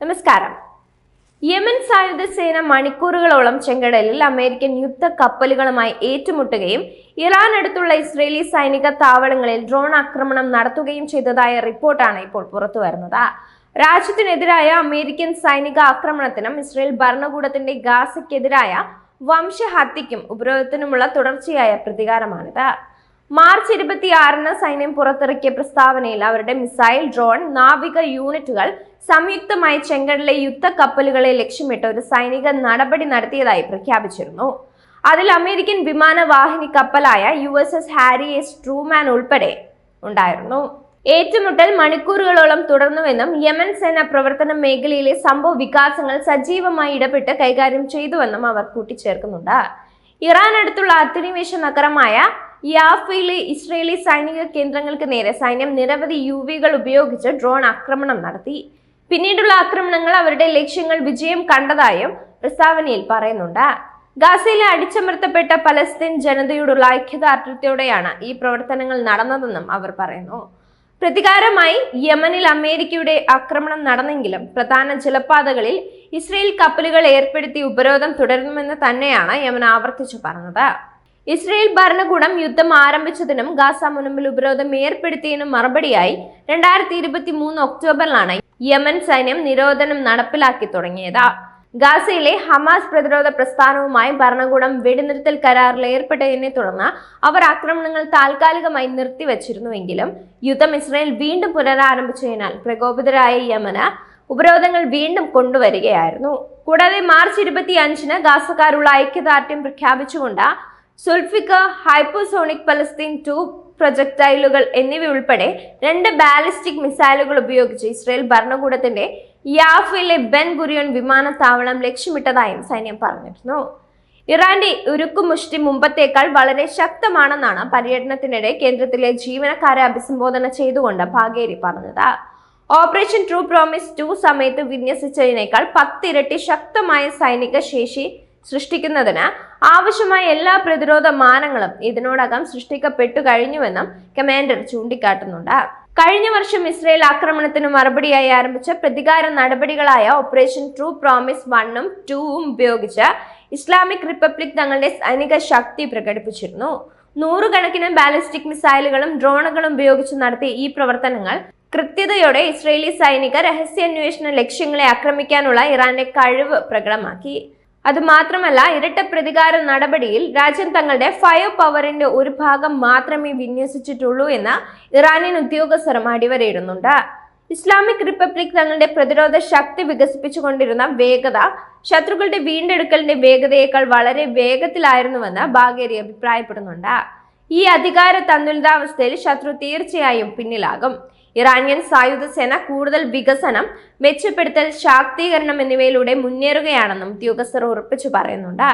നമസ്കാരം. യമൻ സായുധ സേന മണിക്കൂറുകളോളം ചെങ്കടലിൽ അമേരിക്കൻ യുദ്ധ കപ്പലുകളുമായി ഏറ്റുമുട്ടുകയും ഇറാൻ അടുത്തുള്ള ഇസ്രേലി സൈനിക താവളങ്ങളിൽ ഡ്രോൺ ആക്രമണം നടത്തുകയും ചെയ്തതായ റിപ്പോർട്ടാണ് ഇപ്പോൾ പുറത്തു വരുന്നത്. രാജ്യത്തിനെതിരായ അമേരിക്കൻ സൈനിക ആക്രമണത്തിനും ഇസ്രയേൽ ഭരണകൂടത്തിന്റെ ഗാസയ്ക്കെതിരായ വംശഹത്യയ്ക്കും ഉപരോധത്തിനുമുള്ള തുടർച്ചയായ പ്രതികാരമാണിത്. മാർച്ച് ഇരുപത്തിയാറിന് സൈന്യം പുറത്തിറക്കിയ പ്രസ്താവനയിൽ അവരുടെ മിസൈൽ ഡ്രോൺ നാവിക യൂണിറ്റുകൾ സംയുക്തമായി ചെങ്കടലിലെ യുദ്ധ കപ്പലുകളെ ലക്ഷ്യമിട്ട് ഒരു സൈനിക നടപടി നടത്തിയതായി പ്രഖ്യാപിച്ചിരുന്നു. അതിൽ അമേരിക്കൻ വിമാനവാഹിനി കപ്പലായ U S S Harry S Truman ഉൾപ്പെടെ ഉണ്ടായിരുന്നു. ഏറ്റുമുട്ടൽ മണിക്കൂറുകളോളം തുടർന്നുവെന്നും യമൻ സേന പ്രവർത്തന മേഖലയിലെ സംഭവ വികാസങ്ങൾ സജീവമായി ഇടപെട്ട് കൈകാര്യം ചെയ്തുവെന്നും അവർ കൂട്ടിച്ചേർക്കുന്നുണ്ട്. ഇറാൻ അടുത്തുള്ള അധിനിവേശ നഗരമായ യാഫയിലെ ഇസ്രയേലി സൈനിക കേന്ദ്രങ്ങൾക്ക് നേരെ സൈന്യം നിരവധി യു വികൾ ഉപയോഗിച്ച് ഡ്രോൺ ആക്രമണം നടത്തി. പിന്നീടുള്ള ആക്രമണങ്ങൾ അവരുടെ ലക്ഷ്യങ്ങൾ വിജയം കണ്ടതായും പ്രസ്താവനയിൽ പറയുന്നുണ്ട്. ഗാസയിലെ അടിച്ചമർത്തപ്പെട്ട പലസ്തീൻ ജനതയോടുള്ള ഐക്യദാർഢ്യത്തോടെയാണ് ഈ പ്രവർത്തനങ്ങൾ നടന്നതെന്നും അവർ പറയുന്നു. പ്രതികാരമായി യമനിൽ അമേരിക്കയുടെ ആക്രമണം നടന്നെങ്കിലും പ്രധാന ജലപാതകളിൽ ഇസ്രയേൽ കപ്പലുകൾ ഏർപ്പെടുത്തി ഉപരോധം തുടരുമെന്ന് തന്നെയാണ് യമൻ ആവർത്തിച്ചു പറഞ്ഞത്. ഇസ്രയേൽ ഭരണകൂടം യുദ്ധം ആരംഭിച്ചതിനും ഗാസ മുനമ്പിൽ ഉപരോധം ഏർപ്പെടുത്തിയതിനും മറുപടിയായി രണ്ടായിരത്തി ഇരുപത്തി മൂന്ന് ഒക്ടോബറിലാണ് യമൻ സൈന്യം നിരോധനം നടപ്പിലാക്കി തുടങ്ങിയത്. ഗാസയിലെ ഹമാസ് പ്രതിരോധ പ്രസ്ഥാനവുമായി ഭരണകൂടം വെടിനിർത്തൽ കരാറിൽ ഏർപ്പെട്ടതിനെ തുടർന്ന് അവർ ആക്രമണങ്ങൾ താൽക്കാലികമായി നിർത്തിവച്ചിരുന്നുവെങ്കിലും യുദ്ധം ഇസ്രയേൽ വീണ്ടും പുനരാരംഭിച്ചതിനാൽ പ്രകോപിതരായ യമന് ഉപരോധങ്ങൾ വീണ്ടും കൊണ്ടുവരികയായിരുന്നു. കൂടാതെ മാർച്ച് ഇരുപത്തി അഞ്ചിന് ഗാസക്കാരുള്ള ഐക്യദാർഢ്യം പ്രഖ്യാപിച്ചുകൊണ്ട് സുൽഫിക്കർ ഹൈപ്പോസോണിക് പലസ്തീൻ ടു പ്രൊജക്ടൈലുകൾ എന്നിവയുൾപ്പെടെ രണ്ട് ബാലിസ്റ്റിക് മിസൈലുകൾ ഉപയോഗിച്ച് ഇസ്രയേൽ ഭരണകൂടത്തിന്റെ യാഫയിലെ ബെൻ ഗുരിയോൺ വിമാനത്താവളം ലക്ഷ്യമിട്ടതായും സൈന്യം പറഞ്ഞിരുന്നു. ഇറാന്റെ ഉരുക്കുമുഷ്ടി മുമ്പത്തേക്കാൾ വളരെ ശക്തമാണെന്നാണ് പര്യടനത്തിനിടെ കേന്ദ്രത്തിലെ ജീവനക്കാരെ അഭിസംബോധന ചെയ്തുകൊണ്ട് ഭാഗേരി പറഞ്ഞത്. ഓപ്പറേഷൻ ട്രൂ പ്രോമിസ് ടു സമയത്ത് വിന്യസിച്ചതിനേക്കാൾ പത്തിരട്ടി ശക്തമായ സൈനിക ശേഷി സൃഷ്ടിക്കുന്നതിന് ആവശ്യമായ എല്ലാ പ്രതിരോധ മാനങ്ങളും ഇതിനോടകം സൃഷ്ടിക്കപ്പെട്ടു കഴിഞ്ഞുവെന്നും കമാൻഡർ ചൂണ്ടിക്കാട്ടുന്നുണ്ട്. കഴിഞ്ഞ വർഷം ഇസ്രയേൽ ആക്രമണത്തിന് മറുപടിയായി ആരംഭിച്ച പ്രതികാര നടപടികളായ ഓപ്പറേഷൻ ട്രൂ പ്രോമിസ് വണ്ണും ടൂവും ഉപയോഗിച്ച് ഇസ്ലാമിക് റിപ്പബ്ലിക് തങ്ങളുടെ സൈനിക ശക്തി പ്രകടിപ്പിച്ചിരുന്നു. നൂറുകണക്കിന് ബാലിസ്റ്റിക് മിസൈലുകളും ഡ്രോണുകളും ഉപയോഗിച്ച് നടത്തിയ ഈ പ്രവർത്തനങ്ങൾ കൃത്യതയോടെ ഇസ്രയേലി സൈനിക രഹസ്യാന്വേഷണ ലക്ഷ്യങ്ങളെ ആക്രമിക്കാനുള്ള ഇറാന്റെ കഴിവ് പ്രകടമാക്കി. അതുമാത്രമല്ല ഇരട്ട പ്രതികാര നടപടിയിൽ രാജ്യം തങ്ങളുടെ ഫയർ പവറിന്റെ ഒരു ഭാഗം മാത്രമേ വിന്യസിച്ചിട്ടുള്ളൂ എന്ന് ഇറാനിയൻ ഉദ്യോഗസ്ഥരും അടിവരയിടുന്നുണ്ട്. ഇസ്ലാമിക് റിപ്പബ്ലിക് തങ്ങളുടെ പ്രതിരോധ ശക്തി വികസിപ്പിച്ചുകൊണ്ടിരുന്ന വേഗത ശത്രുക്കളുടെ വീണ്ടെടുക്കലിന്റെ വേഗതയേക്കാൾ വളരെ വേഗത്തിലായിരുന്നുവെന്ന് ബാഗേരി അഭിപ്രായപ്പെടുന്നുണ്ട്. ഈ അധികാര തന്തുലിതാവസ്ഥയിൽ ശത്രു തീർച്ചയായും പിന്നിലാകും. ഇറാനിയൻ സായുധ സേന കൂടുതൽ വികസനം മെച്ചപ്പെടുത്തൽ ശാക്തീകരണം എന്നിവയിലൂടെ മുന്നേറുകയാണെന്നും ഉദ്യോഗസ്ഥർ ഉറപ്പിച്ചു പറയുന്നുണ്ട്.